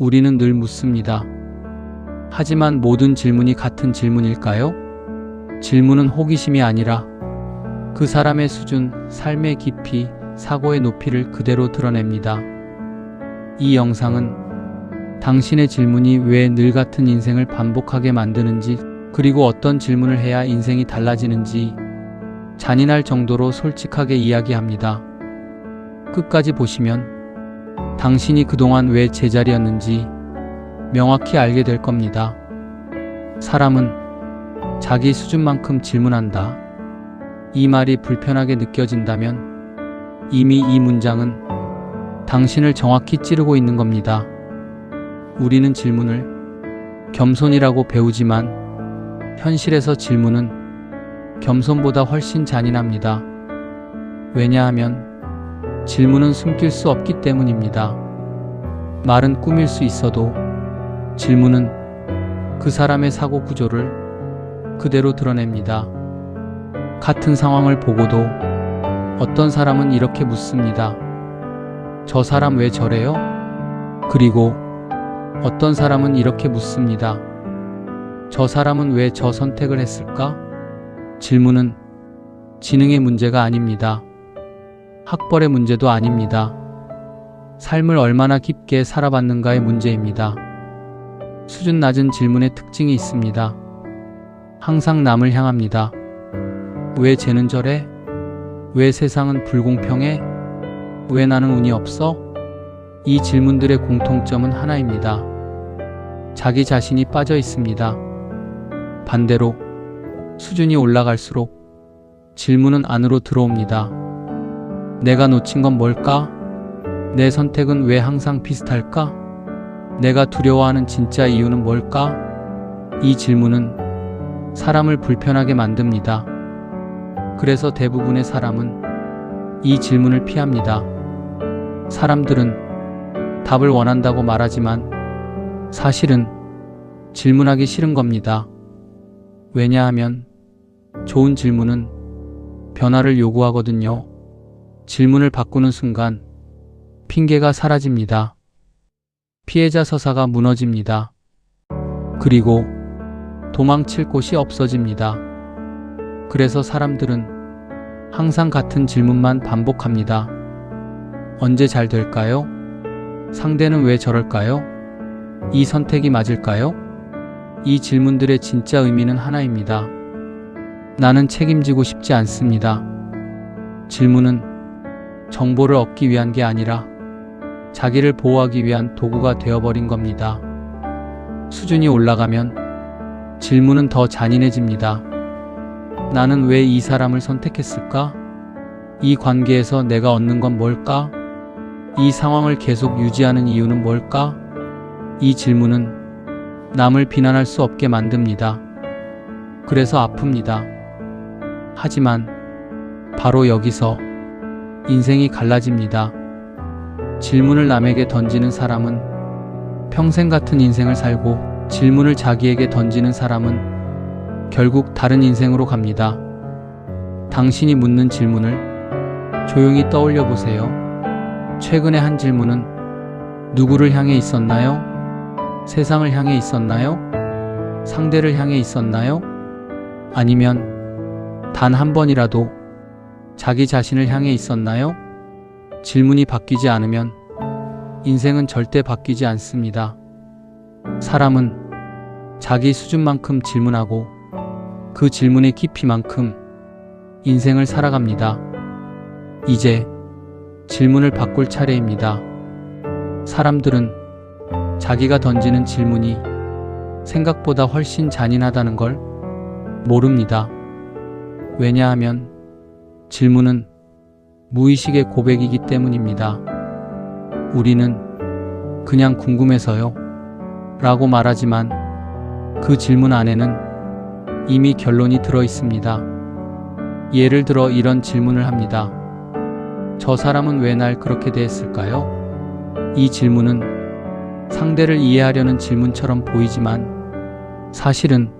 우리는 늘 묻습니다. 하지만 모든 질문이 같은 질문일까요? 질문은 호기심이 아니라 그 사람의 수준, 삶의 깊이, 사고의 높이를 그대로 드러냅니다. 이 영상은 당신의 질문이 왜 늘 같은 인생을 반복하게 만드는지, 그리고 어떤 질문을 해야 인생이 달라지는지 잔인할 정도로 솔직하게 이야기합니다. 끝까지 보시면 당신이 그동안 왜 제자리였는지 명확히 알게 될 겁니다. 사람은 자기 수준만큼 질문한다. 이 말이 불편하게 느껴진다면 이미 이 문장은 당신을 정확히 찌르고 있는 겁니다. 우리는 질문을 겸손이라고 배우지만 현실에서 질문은 겸손보다 훨씬 잔인합니다. 왜냐하면 질문은 숨길 수 없기 때문입니다. 말은 꾸밀 수 있어도 질문은 그 사람의 사고 구조를 그대로 드러냅니다. 같은 상황을 보고도 어떤 사람은 이렇게 묻습니다. 저 사람 왜 저래요? 그리고 어떤 사람은 이렇게 묻습니다. 저 사람은 왜 저 선택을 했을까? 질문은 지능의 문제가 아닙니다. 학벌의 문제도 아닙니다. 삶을 얼마나 깊게 살아봤는가의 문제입니다. 수준 낮은 질문의 특징이 있습니다. 항상 남을 향합니다. 왜 쟤는 저래? 왜 세상은 불공평해? 왜 나는 운이 없어? 이 질문들의 공통점은 하나입니다. 자기 자신이 빠져 있습니다. 반대로 수준이 올라갈수록 질문은 안으로 들어옵니다. 내가 놓친 건 뭘까? 내 선택은 왜 항상 비슷할까? 내가 두려워하는 진짜 이유는 뭘까? 이 질문은 사람을 불편하게 만듭니다. 그래서 대부분의 사람은 이 질문을 피합니다. 사람들은 답을 원한다고 말하지만 사실은 질문하기 싫은 겁니다. 왜냐하면 좋은 질문은 변화를 요구하거든요. 질문을 바꾸는 순간 핑계가 사라집니다. 피해자 서사가 무너집니다. 그리고 도망칠 곳이 없어집니다. 그래서 사람들은 항상 같은 질문만 반복합니다. 언제 잘 될까요? 상대는 왜 저럴까요? 이 선택이 맞을까요? 이 질문들의 진짜 의미는 하나입니다. 나는 책임지고 싶지 않습니다. 질문은 정보를 얻기 위한 게 아니라 자기를 보호하기 위한 도구가 되어버린 겁니다. 수준이 올라가면 질문은 더 잔인해집니다. 나는 왜 이 사람을 선택했을까? 이 관계에서 내가 얻는 건 뭘까? 이 상황을 계속 유지하는 이유는 뭘까? 이 질문은 남을 비난할 수 없게 만듭니다. 그래서 아픕니다. 하지만 바로 여기서 인생이 갈라집니다. 질문을 남에게 던지는 사람은 평생 같은 인생을 살고 질문을 자기에게 던지는 사람은 결국 다른 인생으로 갑니다. 당신이 묻는 질문을 조용히 떠올려 보세요. 최근에 한 질문은 누구를 향해 있었나요? 세상을 향해 있었나요? 상대를 향해 있었나요? 아니면 단 한 번이라도 자기 자신을 향해 있었나요? 질문이 바뀌지 않으면 인생은 절대 바뀌지 않습니다. 사람은 자기 수준만큼 질문하고 그 질문의 깊이만큼 인생을 살아갑니다. 이제 질문을 바꿀 차례입니다. 사람들은 자기가 던지는 질문이 생각보다 훨씬 잔인하다는 걸 모릅니다. 왜냐하면 질문은 무의식의 고백이기 때문입니다. 우리는 그냥 궁금해서요. 라고 말하지만 그 질문 안에는 이미 결론이 들어 있습니다. 예를 들어 이런 질문을 합니다. 저 사람은 왜 날 그렇게 대했을까요? 이 질문은 상대를 이해하려는 질문처럼 보이지만 사실은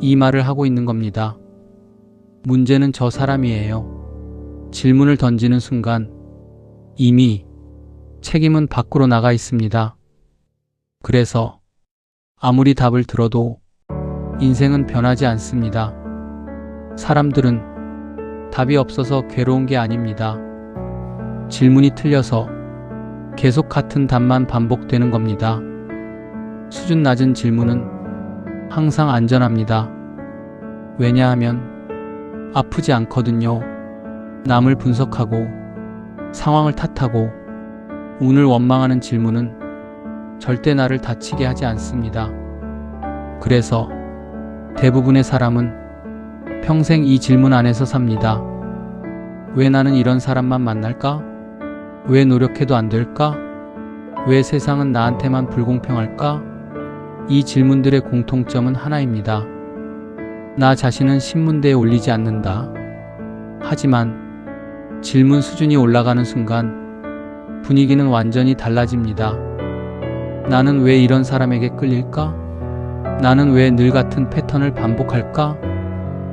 이 말을 하고 있는 겁니다. 문제는 저 사람이에요. 질문을 던지는 순간 이미 책임은 밖으로 나가 있습니다. 그래서 아무리 답을 들어도 인생은 변하지 않습니다. 사람들은 답이 없어서 괴로운 게 아닙니다. 질문이 틀려서 계속 같은 답만 반복되는 겁니다. 수준 낮은 질문은 항상 안전합니다. 왜냐하면 아프지 않거든요. 남을 분석하고 상황을 탓하고 운을 원망하는 질문은 절대 나를 다치게 하지 않습니다. 그래서 대부분의 사람은 평생 이 질문 안에서 삽니다. 왜 나는 이런 사람만 만날까? 왜 노력해도 안 될까? 왜 세상은 나한테만 불공평할까? 이 질문들의 공통점은 하나입니다. 나 자신은 신문대에 올리지 않는다. 하지만 질문 수준이 올라가는 순간 분위기는 완전히 달라집니다. 나는 왜 이런 사람에게 끌릴까? 나는 왜 늘 같은 패턴을 반복할까?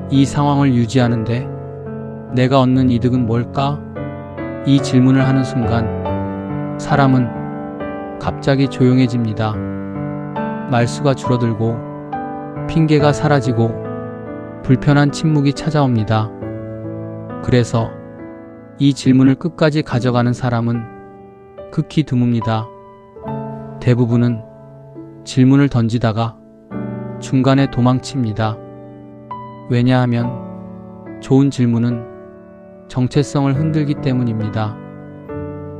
이 상황을 유지하는데 내가 얻는 이득은 뭘까? 이 질문을 하는 순간 사람은 갑자기 조용해집니다. 말수가 줄어들고 핑계가 사라지고 불편한 침묵이 찾아옵니다. 그래서 이 질문을 끝까지 가져가는 사람은 극히 드뭅니다. 대부분은 질문을 던지다가 중간에 도망칩니다. 왜냐하면 좋은 질문은 정체성을 흔들기 때문입니다.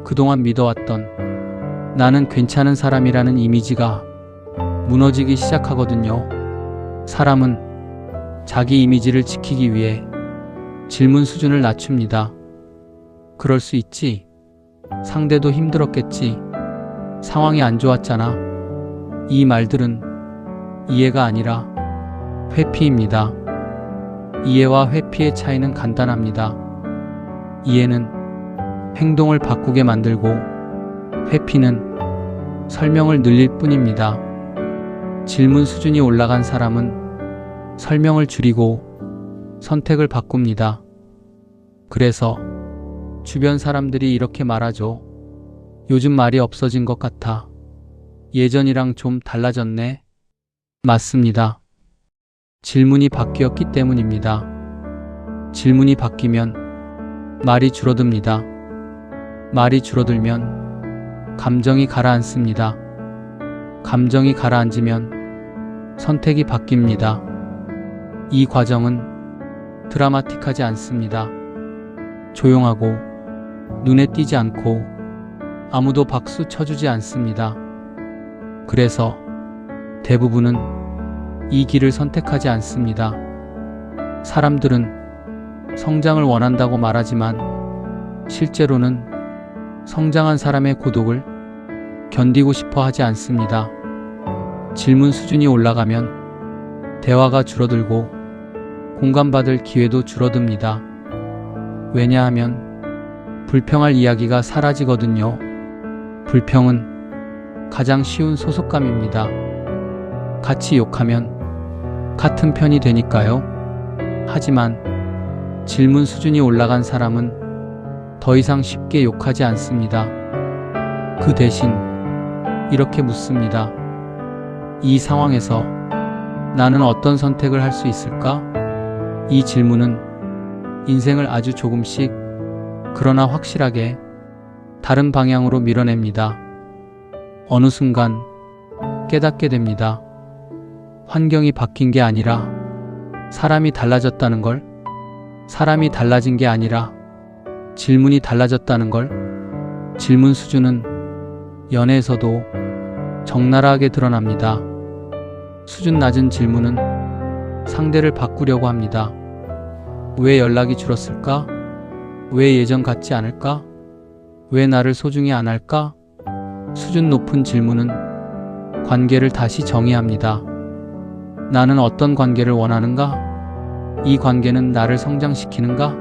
그동안 믿어왔던 나는 괜찮은 사람이라는 이미지가 무너지기 시작하거든요. 사람은 자기 이미지를 지키기 위해 질문 수준을 낮춥니다. 그럴 수 있지. 상대도 힘들었겠지. 상황이 안 좋았잖아. 이 말들은 이해가 아니라 회피입니다. 이해와 회피의 차이는 간단합니다. 이해는 행동을 바꾸게 만들고 회피는 설명을 늘릴 뿐입니다. 질문 수준이 올라간 사람은 설명을 줄이고 선택을 바꿉니다. 그래서 주변 사람들이 이렇게 말하죠. 요즘 말이 없어진 것 같아. 예전이랑 좀 달라졌네. 맞습니다. 질문이 바뀌었기 때문입니다. 질문이 바뀌면 말이 줄어듭니다. 말이 줄어들면 감정이 가라앉습니다. 감정이 가라앉으면 선택이 바뀝니다. 이 과정은 드라마틱하지 않습니다. 조용하고 눈에 띄지 않고 아무도 박수 쳐주지 않습니다. 그래서 대부분은 이 길을 선택하지 않습니다. 사람들은 성장을 원한다고 말하지만 실제로는 성장한 사람의 고독을 견디고 싶어 하지 않습니다. 질문 수준이 올라가면 대화가 줄어들고 공감받을 기회도 줄어듭니다. 왜냐하면 불평할 이야기가 사라지거든요. 불평은 가장 쉬운 소속감입니다. 같이 욕하면 같은 편이 되니까요. 하지만 질문 수준이 올라간 사람은 더 이상 쉽게 욕하지 않습니다. 그 대신 이렇게 묻습니다. 이 상황에서 나는 어떤 선택을 할 수 있을까? 이 질문은 인생을 아주 조금씩 그러나 확실하게 다른 방향으로 밀어냅니다. 어느 순간 깨닫게 됩니다. 환경이 바뀐 게 아니라 사람이 달라졌다는 걸, 사람이 달라진 게 아니라 질문이 달라졌다는 걸, 질문 수준은 연애에서도 적나라하게 드러납니다. 수준 낮은 질문은 상대를 바꾸려고 합니다. 왜 연락이 줄었을까? 왜 예전 같지 않을까? 왜 나를 소중히 안 할까? 수준 높은 질문은 관계를 다시 정의합니다. 나는 어떤 관계를 원하는가? 이 관계는 나를 성장시키는가?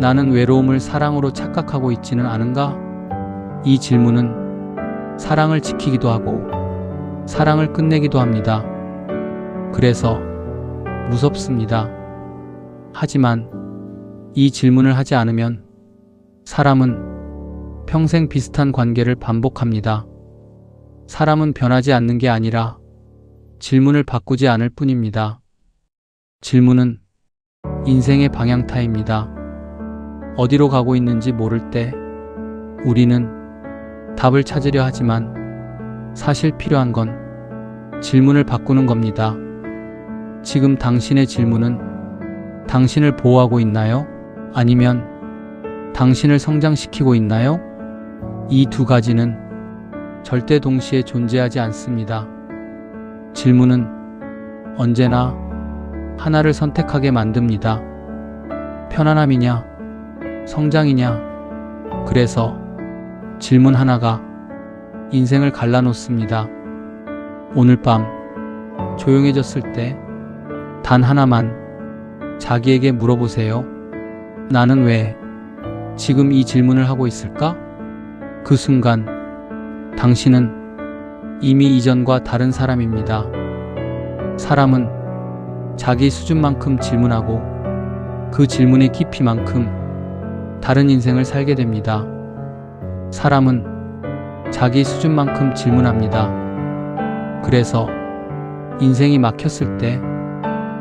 나는 외로움을 사랑으로 착각하고 있지는 않은가? 이 질문은 사랑을 지키기도 하고 사랑을 끝내기도 합니다. 그래서 무섭습니다. 하지만 이 질문을 하지 않으면 사람은 평생 비슷한 관계를 반복합니다. 사람은 변하지 않는 게 아니라 질문을 바꾸지 않을 뿐입니다. 질문은 인생의 방향타입니다. 어디로 가고 있는지 모를 때 우리는 답을 찾으려 하지만 사실 필요한 건 질문을 바꾸는 겁니다. 지금 당신의 질문은 당신을 보호하고 있나요? 아니면 당신을 성장시키고 있나요? 이 두 가지는 절대 동시에 존재하지 않습니다. 질문은 언제나 하나를 선택하게 만듭니다. 편안함이냐, 성장이냐. 그래서 질문 하나가 인생을 갈라놓습니다. 오늘 밤 조용해졌을 때 단 하나만 자기에게 물어보세요. 나는 왜 지금 이 질문을 하고 있을까? 그 순간 당신은 이미 이전과 다른 사람입니다. 사람은 자기 수준만큼 질문하고 그 질문의 깊이만큼 다른 인생을 살게 됩니다. 사람은 자기 수준만큼 질문합니다. 그래서 인생이 막혔을 때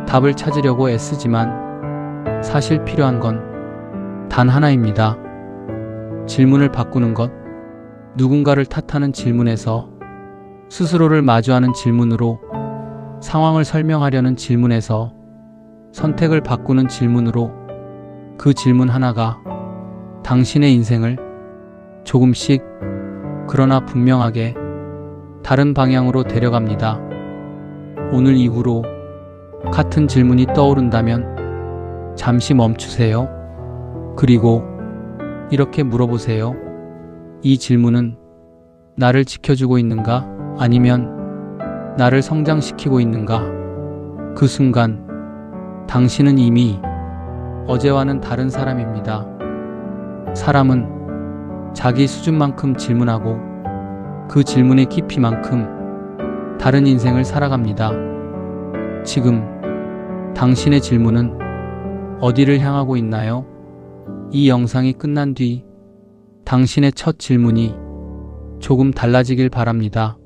답을 찾으려고 애쓰지만 사실 필요한 건 단 하나입니다. 질문을 바꾸는 것, 누군가를 탓하는 질문에서 스스로를 마주하는 질문으로 상황을 설명하려는 질문에서 선택을 바꾸는 질문으로 그 질문 하나가 당신의 인생을 조금씩 그러나 분명하게 다른 방향으로 데려갑니다. 오늘 이후로 같은 질문이 떠오른다면 잠시 멈추세요. 그리고 이렇게 물어보세요. 이 질문은 나를 지켜주고 있는가? 아니면 나를 성장시키고 있는가? 그 순간 당신은 이미 어제와는 다른 사람입니다. 사람은 자기 수준만큼 질문하고 그 질문의 깊이만큼 다른 인생을 살아갑니다. 지금 당신의 질문은 어디를 향하고 있나요? 이 영상이 끝난 뒤 당신의 첫 질문이 조금 달라지길 바랍니다.